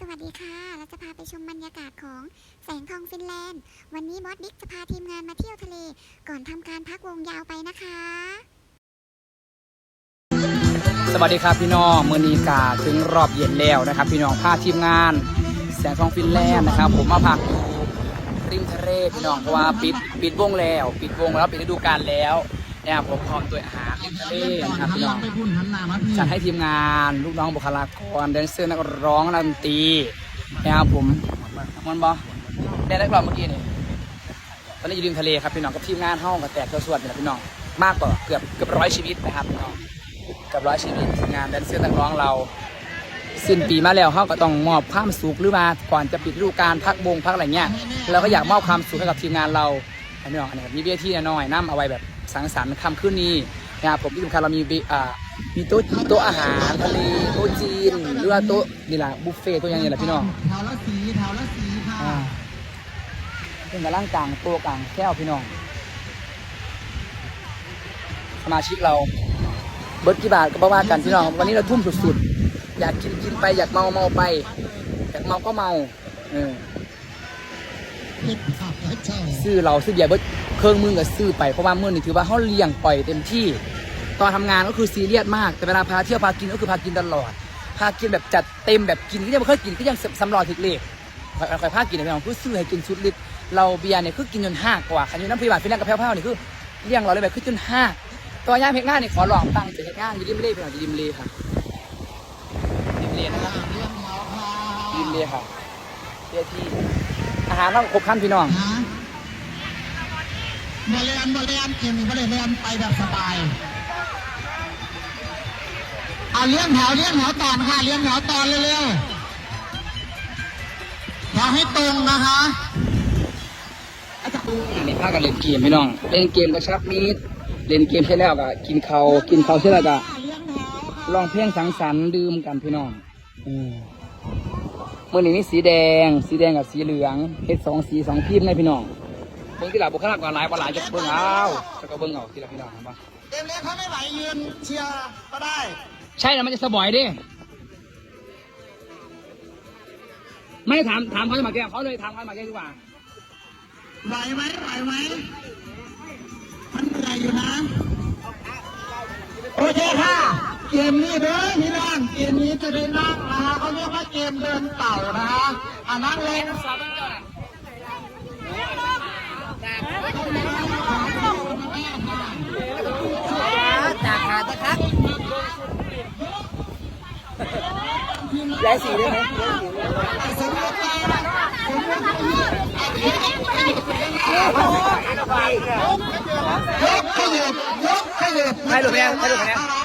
สวัสดีค่ะ เราจะพาไปชมบรรยากาศของแสงทองฟินแลนด์ วันนี้บอสบิ๊กจะพาทีมงานมาเที่ยวทะเล ก่อนทำการพักวงยาวไปนะคะ สวัสดีครับพี่น้องมือนีกาถึงรอบเย็นแล้วนะครับ พี่น้องพาทีมงาน แสงทองฟินแลนด์นะครับ ผมมาพักริมทะเลพี่น้องเพราะว่าปิดปิดวงแล้ว ปิดวงแล้วปิดฤดูกาลแล้ว เนี่ยผมพร้อมตัวอาหารทะเลนะครับพี่น้องจัดให้ทีมงานลูกน้องบุคลากรแดนเซอร์นักร้องนักดนตรีนะครับผมมันบอได้ได้กล่องเมื่อกี้นี่ตอนนี้อยู่ริมทะเลครับพี่น้องกับทีมงานห้องกับแตกเจ้าสวดนะพี่น้องมากกว่าเกือบเกือบร้อยชีวิตนะครับพี่น้องกับร้อยชีวิตงานแดนเซอร์นักร้องเราสิ้นปีมาแล้วเขาก็ต้องมอบความสุขหรือมาก่อนจะปิดฤดูกาลพักวงพักอะไรเงี้ยเราก็อยากมอบความสุขให้กับทีมงานเราอันนี้อันนี้มีเบี้ยที่น้อยน้ำเอาไว้แบบ สังสรรค์ค่ำคืนนี้นะครับผมที่สำคัญเรามีเบอ่ามีโต๊ะโต๊ะอาหารทะเลโต๊ะจีนหรือว่าโต๊ะนี่แหละบุฟเฟ่ต์ตัวอย่างนี้แหละพี่น้องแถวละสีแถวละสีค่ะอ่าเป็นกระล่างกลางตัวกลางแก้วพี่น้องสมาชิกเราเบิร์ดกี่บาทก็บ่ว่ากันพี่น้องวันนี้เราทุ่มสุดๆ อยากกินกินไปอยากเมาเมาไป อยากเมาก็เมาเออ เก็บผักให้เจ้า ซื้อเราซื้อเบียร์เบิร์ดเครื่องมือกับซื้อไปเพราะว่ามื่อนี่ถือว่าเขาเลี้ยงปล่อยเต็มที่ตอนทำงานก็คือซีเรียสมากแต่เวลาพาเที่ยวพากินก็คือพากินตลอดพากินแบบจัดเต็มแบบกินที่ยังไม่เคยกินก็ยังสำรอถึกเลขคอยพากินนะพี่น้องคือซื้อให้กินชุดลิตเราเบียร์เนี่ยคือกินจนห้ากว่าคันยูน้ำพริบาทฟินแลนด์กับแพ้วๆนี่คือเลี้ยงเราเลยแบบคือจนห้าตัวย่างเพกงานนี่ยขอลองตั้งจะเพกงานอยู่ริมเล่พี่น้องยู่ริมเล่ค่ะริมเล่นะครับเลี้ยงแถวค่ะริมเล่ค่ะเบียร์ที่ อาหารต้องครบครันพี่น้องฮะบริเวณบริเวณเกมบริเวณไปแบบสบายเอาเลี้ยงแถวเลี้ยงแถวตอนค่ะเลี้ยงแถวตอนเร็วๆแถวให้ตรงนะคะอันนี้พากันเล่นเกมพี่น้อง เล่นเกมกระชับมิตรเล่นเกมใช่แล้วก็กินเขาวกินเขาวใช่แล้วก็เลี้ยงแถวค่ะลองเพลงสังสรรค์ดื่มกันพี่น้องอืม มื่อนี้มีสีแดง สีแดงกับสีเหลืองเฮ็ดสองสีสองพิมพ์ในพี่น้องเบิ่งที่หลับุคลากรหลายปลาหลายจะเบิ่งเอาจะก็เบิ่งเอาที่ละพี่น้องเห็นปะเต็มเลยถ้าไม่ไหวยืนเชียร์ก็ได้ ใช่แล้วมันจะสบอยดิไม่ถามถามเขาจะมาแก้เขาเลยถามเขาจะมาแก้ดีกว่าไหวไหมไหวไหมมันเหนื่อยอยู่นะ โอเคค่ะ เกมนี้เด้อพี่น้องเกมนี้จะได้นั่งนะคะเขาเรียกว่าเกมเดินเต่านะคะอ่านั่งเลงจากขาตะครับย้ายสีได้ไหมยกขยับยกขยับให้ดูแนนให้ดูแนนถ้า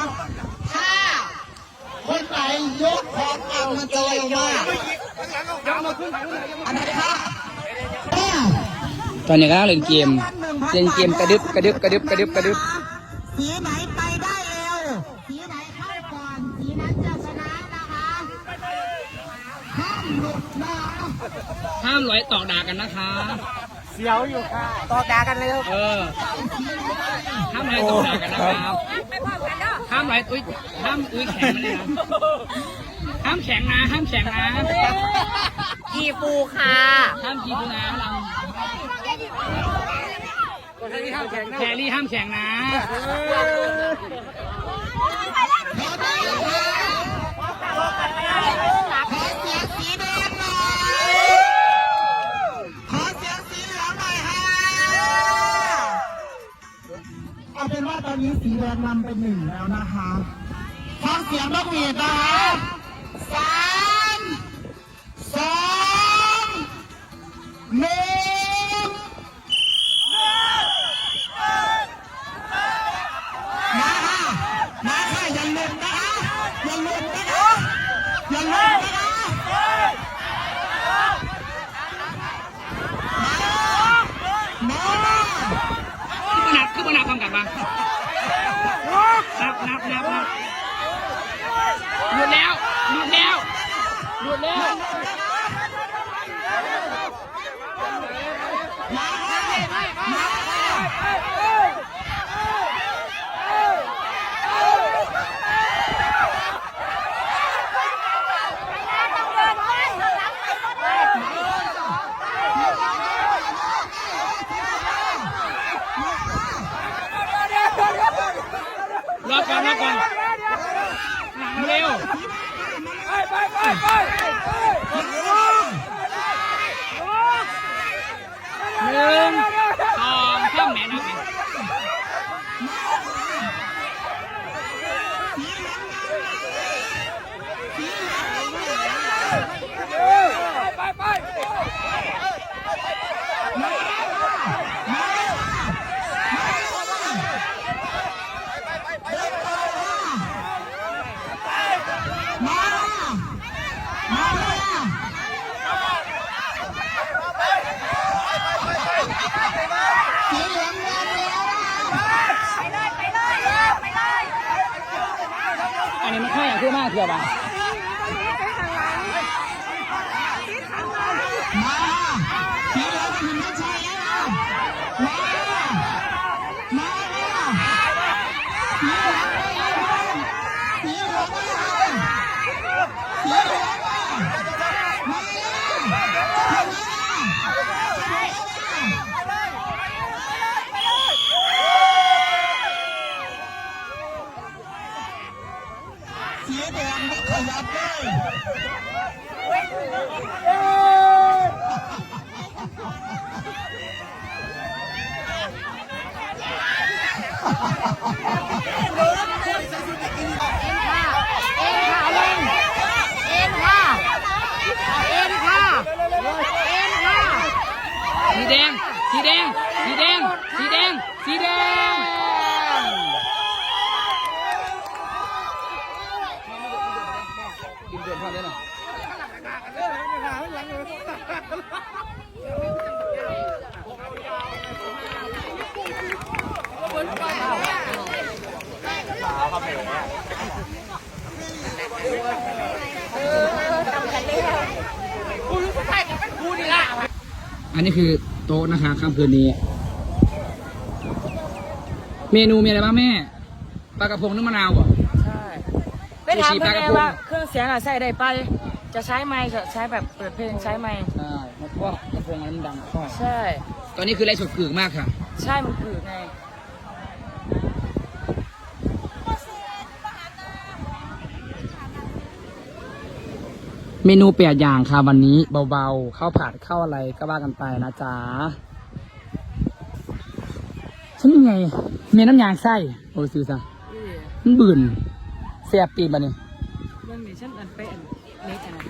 คนไหนยกของกันมันจะเร็วมากอันไหนคะแม่ตอนนี้กำลังเล่นเกม เล่นเกมกระดึบกระดึบกระดึบกระดึบกระดึบสีไหนไปได้เร็วสีไหนเข้าก่อนสีนั้นจะชนะนะคะห้ามหลุดนะห้ามร้อยตอกด่ากันนะคะเสียวอยู่ค่ะตอกดากันเลยเออห้ามร้อยตอกด่ากันนะครับห้ามร้อยอุ้ยห้ามอุ้ยแข็งมาเลยนะห้ามแข็งนะห้ามแข็งนะกีปูค่ะห้ามกีดูนะเราแครี่ห้ามแข็งนะแครี่ห้ามแข็งนะ เอาเป็นว่าตอนนี้สีแดงนำเป็นหนึ่งแล้วนะคะฟังเสียงนกหวีดนะคะสามสองหนึ่งมาค่ะมาค่ะอย่าลุดนะคะอย่าลุดนะคะอย่าลุดนะคะมา คือหนักคือหนักควา มกลับมานับนับนับนับหยุดแล้วหยุดแล้วหยุดแล้ว ล็ก่อนล็อก่อนเร็วไปไปไปไปหนึ่ นนี้มันค่อยอย่างขึ้นมากเกือบอะ มาสีเหลืองถึงไม่ใช่แล้วมามาสีเหลืองสีเหลืองสีเหลืองมาสีแดงไม่ขยับเลย เอ็นค่ะ เอ็นค่ะ เอ็นค่ะ สีแดง สีแดง สีแดง สีแดง สีแดงกินเดือนพอได้หน่อย อันนี้คือโต๊ะนะคะค่ำคืนนี้ เมนูมีอะไรบ้างแม่ปลากระพงนึ่งมะนาวเหรอ ใช่ไปถามเพื่อนไงว่าเครื่องเสียงอะใส่ได้ไป จะใช้ไมค์จะใช้แบบเปิดเพลงใช้ไมค์ใช่เพราะว่ากระพงอันนั้นมันดังค่อย ใช่ ตอนนี้คือไรสดกึกมากค่ะ ใช่มันคือไง เมนูแปดอย่างค่ะวันนี้เบาๆข้าวผัดข้าวอะไรก็ว่ากันไปนะจ๊ะฉันยังไงมีน้ำยางไส้โอ้ยซื้อซะมันบื่นเสียบปีนมาเนี่ยเรื่องนี้ฉันอันเป็นเล็กอันนั้น